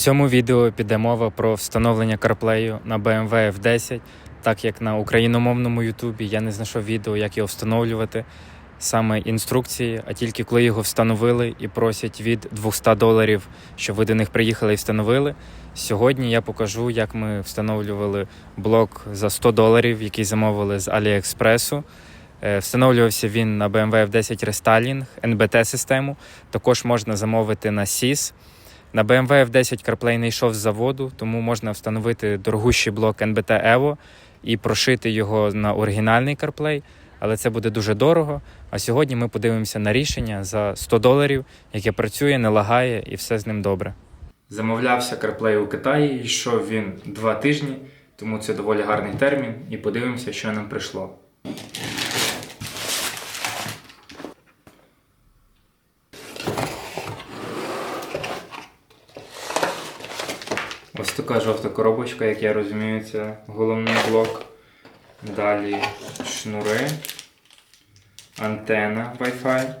цьому відео піде мова про встановлення CarPlay на BMW F10, так як на україномовному Ютубі я не знайшов відео, як його встановлювати, саме інструкції, а тільки коли його встановили і просять від 200 доларів, щоб ви до них приїхали і встановили. Сьогодні я покажу, як ми встановлювали блок за 100 доларів, який замовили з Аліекспресу. Е, Встановлювався він на BMW F10 Restyling, NBT систему. Також можна замовити на SIS. На BMW F10 CarPlay не йшов з заводу, тому можна встановити дорогущий блок NBT Evo і прошити його на оригінальний CarPlay, але це буде дуже дорого. А сьогодні ми подивимося на рішення за 100 доларів, яке працює, не лагає і все з ним добре. Замовлявся CarPlay у Китаї, йшов він два тижні, тому це доволі гарний термін. І подивимося, що нам прийшло. Ось така жовта коробочка, як я розумію, це головний блок. Далі шнури, антена Wi-Fi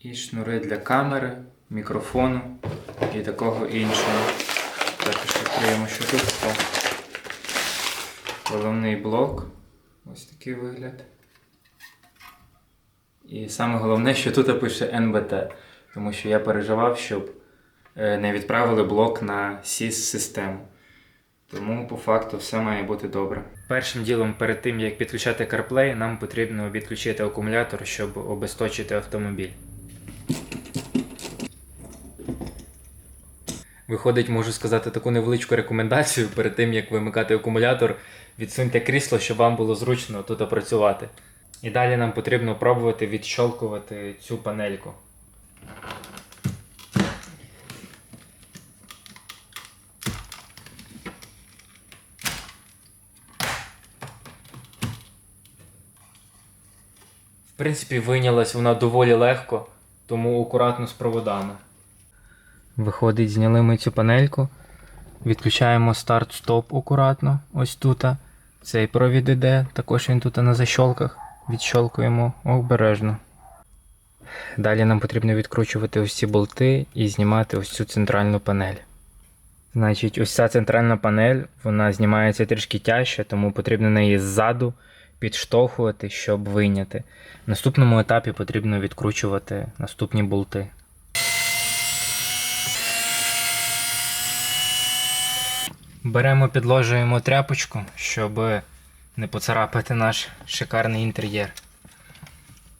і шнури для камери, мікрофону і такого іншого. Також відкриємо, що тут. О. Головний блок. Ось такий вигляд. І саме головне, що тут пише NBT, тому що я переживав, щоб не відправили блок на SIS-систему. Тому по факту все має бути добре. Першим ділом, перед тим як підключати CarPlay, нам потрібно відключити акумулятор, щоб обесточити автомобіль. Виходить, можу сказати таку невеличку рекомендацію перед тим, як вимикати акумулятор, відсуньте крісло, щоб вам було зручно тут опрацювати. І далі нам потрібно пробувати відщолкувати цю панельку. Принципі, вийнялась вона доволі легко, тому акуратно з проводами. Виходить, зняли ми цю панельку. Відключаємо старт-стоп акуратно, ось тут. Цей провід іде, також він тут на защолках. Відщолкуємо обережно. Далі нам потрібно відкручувати ось ці болти і знімати ось цю центральну панель. Значить, ось ця центральна панель, вона знімається трішки тяжче, тому потрібно неї ззаду підштовхувати, щоб вийняти. В наступному етапі потрібно відкручувати наступні болти. Беремо, підложуємо тряпочку, щоб не поцарапати наш шикарний інтер'єр.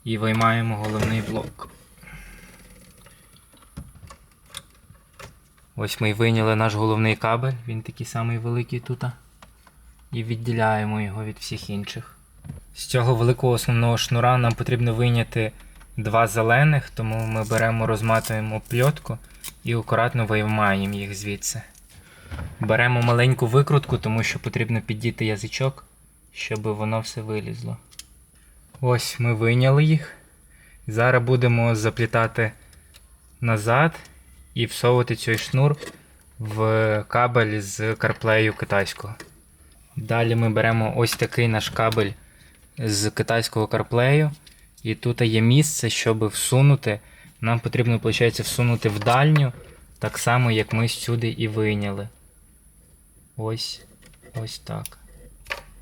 І виймаємо головний блок. Ось ми й вийняли наш головний кабель, він такий самий великий тут. І відділяємо його від всіх інших. З цього великого основного шнура нам потрібно вийняти два зелених, тому ми беремо, розматуємо пльотку і акуратно виймаємо їх звідси. Беремо маленьку викрутку, тому що потрібно піддіти язичок, щоб воно все вилізло. Ось ми вийняли їх. Зараз будемо заплітати назад і всовувати цей шнур в кабель з CarPlay китайського. Далі ми беремо ось такий наш кабель з китайського CarPlay. І тут є місце, щоб всунути. Нам потрібно, виходить, всунути в дальню, так само, як ми сюди і вийняли. Ось ось так.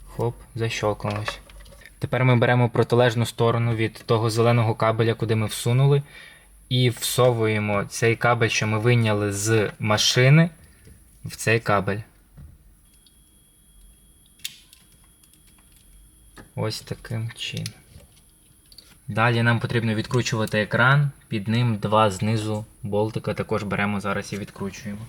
Хоп, защолкнулось. Тепер ми беремо протилежну сторону від того зеленого кабеля, куди ми всунули, і всовуємо цей кабель, що ми вийняли з машини, в цей кабель. Ось таким чином. Далі нам потрібно відкручувати екран, під ним два знизу болтика також беремо зараз і відкручуємо.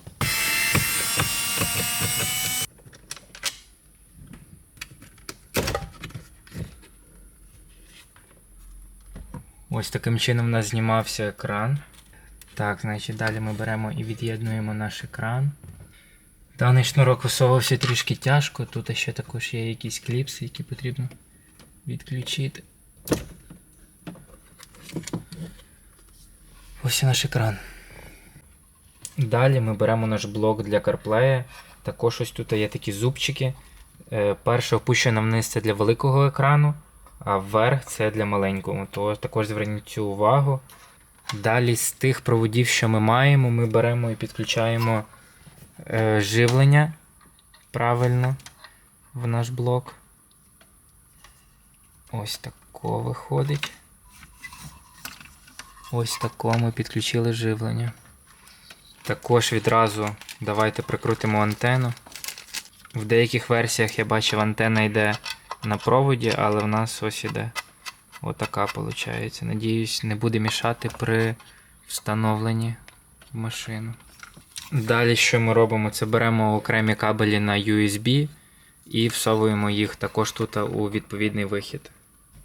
Ось таким чином у нас знімався екран. Так, значить далі ми беремо і від'єднуємо наш екран. Даний шнурок висовувався трішки тяжко, тут ще також є якісь кліпси, які потрібно відключити. Ось наш екран. Далі ми беремо наш блок для CarPlay. Також ось тут є такі зубчики. Е, Перша вниз це для великого екрану, а вверх це для маленького. То також зверніть цю увагу. Далі з тих проводів, що ми маємо, ми беремо і підключаємо е, живлення правильно в наш блок. Ось тако виходить. Ось тако ми підключили живлення. Також відразу давайте прикрутимо антенну. В деяких версіях я бачив, антенна йде на проводі, але в нас ось іде. Отака виходить. Надіюсь, не буде мішати при встановленні в машину. Далі, що ми робимо, це беремо окремі кабелі на USB і всовуємо їх також тут у відповідний вихід.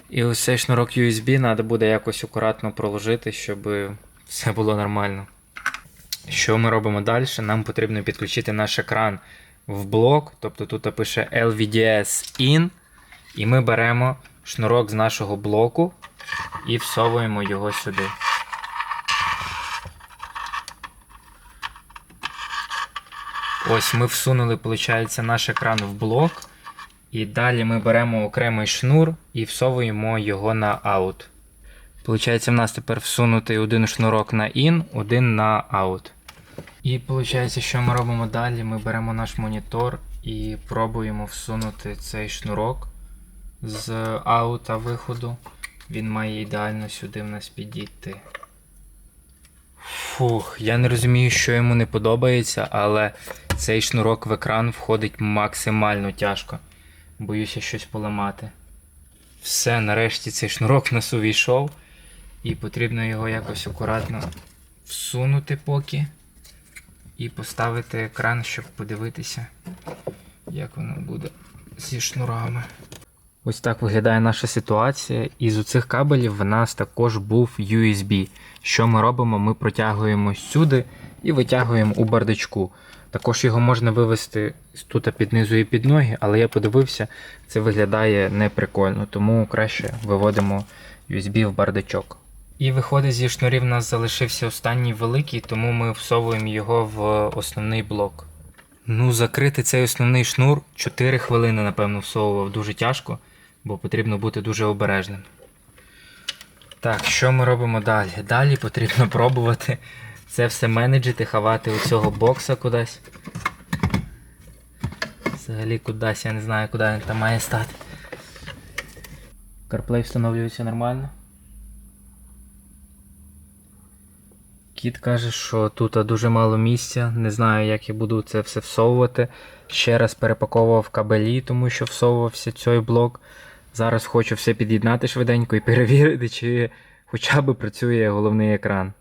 І ось цей шнурок USB треба буде якось акуратно проложити, щоб все було нормально. Що ми робимо далі? Нам потрібно підключити наш екран в блок, тобто тут пише LVDS IN, і ми беремо шнурок з нашого блоку і всовуємо його сюди. Ось ми всунули, виходить, наш екран в блок. І далі ми беремо окремий шнур і всовуємо його на out. Получається, в нас тепер всунутий один шнурок на in, один на out. І виходить, що ми робимо далі? Ми беремо наш монітор і пробуємо всунути цей шнурок з аута виходу. Він має ідеально сюди в нас підійти. Фух, я не розумію, що йому не подобається, але цей шнурок в екран входить максимально тяжко. Боюся щось поламати. Все, нарешті цей шнурок нас увійшов. І потрібно його якось акуратно всунути поки. І поставити екран, щоб подивитися, як воно буде зі шнурами. Ось так виглядає наша ситуація. Із оцих кабелів в нас також був USB. Що ми робимо? Ми протягуємо сюди і витягуємо у бардачку. Також його можна вивести тут під низу і під ноги, але я подивився, це виглядає неприкольно, тому краще виводимо USB в бардачок. І виходить, зі шнурів у нас залишився останній великий, тому ми всовуємо його в основний блок. Ну, закрити цей основний шнур 4 хвилини, напевно, всовував дуже тяжко, бо потрібно бути дуже обережним. Так, що ми робимо далі? Далі потрібно пробувати це все менеджити, ховати у цього бокса кудись. Взагалі кудись, я не знаю, куди він там має стати. CarPlay встановлюється нормально. Кіт каже, що тут дуже мало місця, не знаю, як я буду це все всовувати. Ще раз перепаковував кабелі, тому що всовувався цей блок. Зараз хочу все під'єднати швиденько і перевірити, чи хоча б працює головний екран.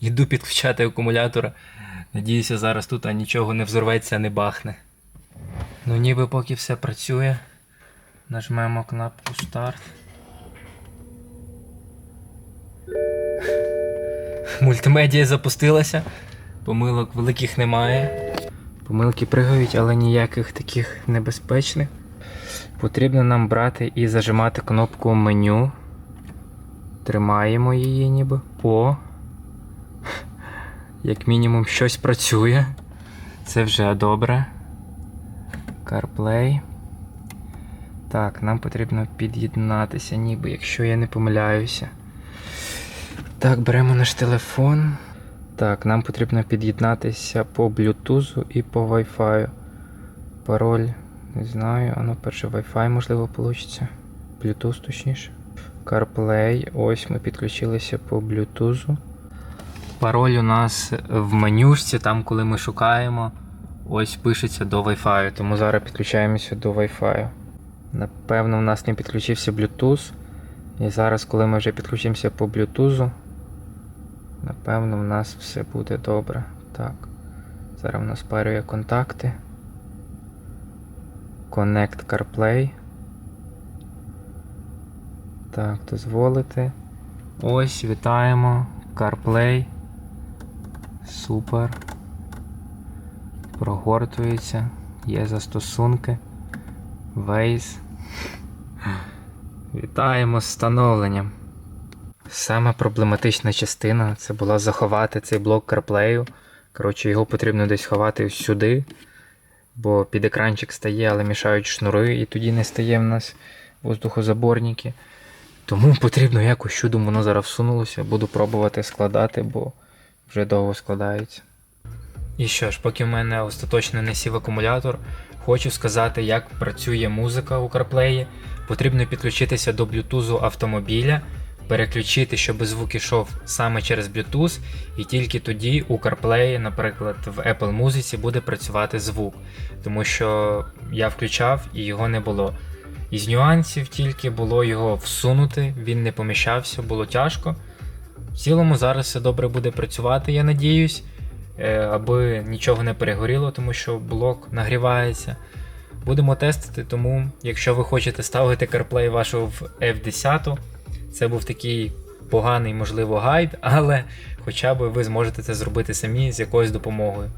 Іду підключати акумулятора. Надіюся, зараз тут нічого не взорветься, не бахне. Ну ніби поки все працює. Нажмемо кнопку старт. Мультимедія запустилася. Помилок великих немає. Помилки пригають, але ніяких таких небезпечних. Потрібно нам брати і зажимати кнопку меню. Тримаємо її ніби. О. Як мінімум щось працює. Це вже добре. CarPlay. Так, нам потрібно під'єднатися, ніби, якщо я не помиляюся. Так, беремо наш телефон. Так, нам потрібно під'єднатися по Bluetooth і по Wi-Fi. Пароль, не знаю, а ну перше Wi-Fi можливо вийде. Bluetooth точніше. CarPlay. Ось ми підключилися по Bluetooth. Пароль у нас в менюшці, там коли ми шукаємо, ось пишеться до Wi-Fi, тому зараз підключаємося до Wi-Fi. Напевно, у нас не підключився Bluetooth. І зараз, коли ми вже підключимося по Bluetooth, напевно, у нас все буде добре. Так. Зараз у нас парює контакти. Connect CarPlay. Так, дозволити. Ось, вітаємо. CarPlay. Супер. Прогортується. Є застосунки. Waze. Вітаємо з встановленням. Саме проблематична частина це була заховати цей блок CarPlay. Коротше, його потрібно десь ховати сюди, бо під екранчик стає, але мішають шнури, і тоді не стає в нас воздухозаборники. Тому потрібно якось чудом воно зараз всунулося. Буду пробувати складати, бо вже довго складається. І що ж, поки в мене остаточно не сів акумулятор, хочу сказати, як працює музика у CarPlay. Потрібно підключитися до Bluetooth автомобіля, переключити, щоб звук ішов саме через Bluetooth, і тільки тоді у CarPlay, наприклад, в Apple Музиці буде працювати звук. Тому що я включав і його не було. Із нюансів тільки було його всунути, він не поміщався, було тяжко. В цілому зараз все добре буде працювати, я надіюсь, е, аби нічого не перегоріло, тому що блок нагрівається. Будемо тестити, тому якщо ви хочете ставити CarPlay вашого в F10, це був такий поганий, можливо, гайд, але хоча б ви зможете це зробити самі з якоюсь допомогою.